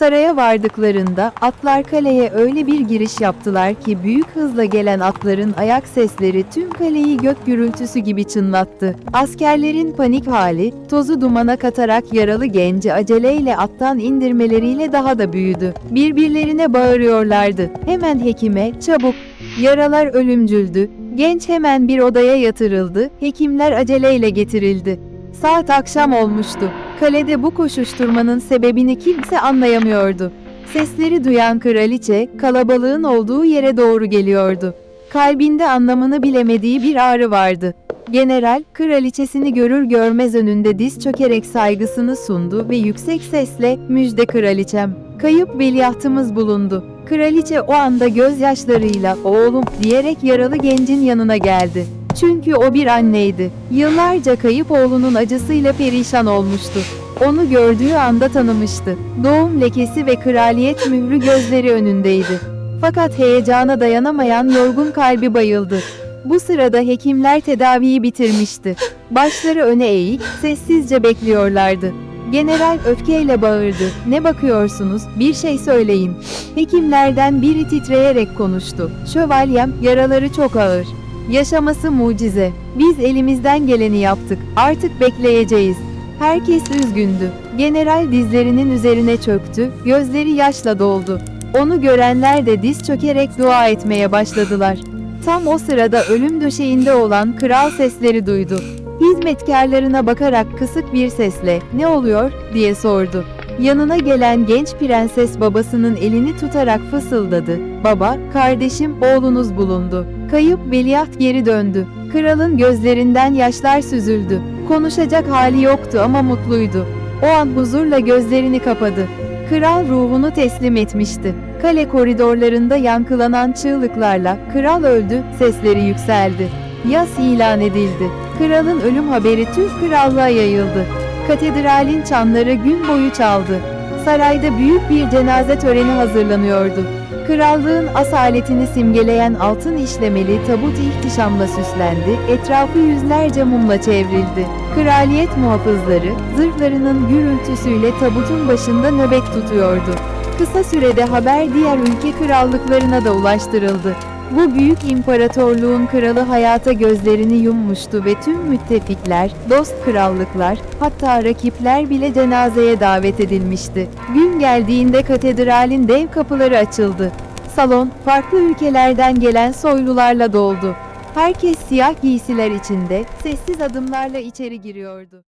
Saraya vardıklarında atlar kaleye öyle bir giriş yaptılar ki büyük hızla gelen atların ayak sesleri tüm kaleyi gök gürültüsü gibi çınlattı. Askerlerin panik hali, tozu dumana katarak yaralı genci aceleyle attan indirmeleriyle daha da büyüdü. Birbirlerine bağırıyorlardı. Hemen hekime, çabuk. Yaralar ölümcüldü. Genç hemen bir odaya yatırıldı. Hekimler aceleyle getirildi. Saat akşam olmuştu. Kalede bu koşuşturmanın sebebini kimse anlayamıyordu. Sesleri duyan kraliçe, kalabalığın olduğu yere doğru geliyordu. Kalbinde anlamını bilemediği bir ağrı vardı. General, kraliçesini görür görmez önünde diz çökerek saygısını sundu ve yüksek sesle, müjde kraliçem, kayıp veliahtımız bulundu. Kraliçe o anda gözyaşlarıyla, oğlum diyerek yaralı gencin yanına geldi. Çünkü o bir anneydi. Yıllarca kayıp oğlunun acısıyla perişan olmuştu. Onu gördüğü anda tanımıştı. Doğum lekesi ve kraliyet mührü gözleri önündeydi. Fakat heyecana dayanamayan yorgun kalbi bayıldı. Bu sırada hekimler tedaviyi bitirmişti. Başları öne eğik, sessizce bekliyorlardı. General öfkeyle bağırdı. Ne bakıyorsunuz? Bir şey söyleyin. Hekimlerden biri titreyerek konuştu. Şövalyem, yaraları çok ağır. Yaşaması mucize. Biz elimizden geleni yaptık. Artık bekleyeceğiz. Herkes üzgündü. General dizlerinin üzerine çöktü, gözleri yaşla doldu. Onu görenler de diz çökerek dua etmeye başladılar. Tam o sırada ölüm döşeğinde olan kral sesleri duydu. Hizmetkarlarına bakarak kısık bir sesle "Ne oluyor?" diye sordu. Yanına gelen genç prenses babasının elini tutarak fısıldadı. "Baba, kardeşim, oğlunuz bulundu. Kayıp veliaht geri döndü." Kralın gözlerinden yaşlar süzüldü. Konuşacak hali yoktu ama mutluydu. O an huzurla gözlerini kapadı. Kral ruhunu teslim etmişti. Kale koridorlarında yankılanan çığlıklarla "Kral öldü" sesleri yükseldi. Yas ilan edildi. Kralın ölüm haberi tüm krallığa yayıldı. Katedralin çanları gün boyu çaldı. Sarayda büyük bir cenaze töreni hazırlanıyordu. Krallığın asaletini simgeleyen altın işlemeli tabut ihtişamla süslendi, etrafı yüzlerce mumla çevrildi. Kraliyet muhafızları, zırhlarının gürültüsüyle tabutun başında nöbet tutuyordu. Kısa sürede haber diğer ülke krallıklarına da ulaştırıldı. Bu büyük imparatorluğun kralı hayata gözlerini yummuştu ve tüm müttefikler, dost krallıklar, hatta rakipler bile cenazeye davet edilmişti. Gün geldiğinde katedralin dev kapıları açıldı. Salon, farklı ülkelerden gelen soylularla doldu. Herkes siyah giysiler içinde, sessiz adımlarla içeri giriyordu.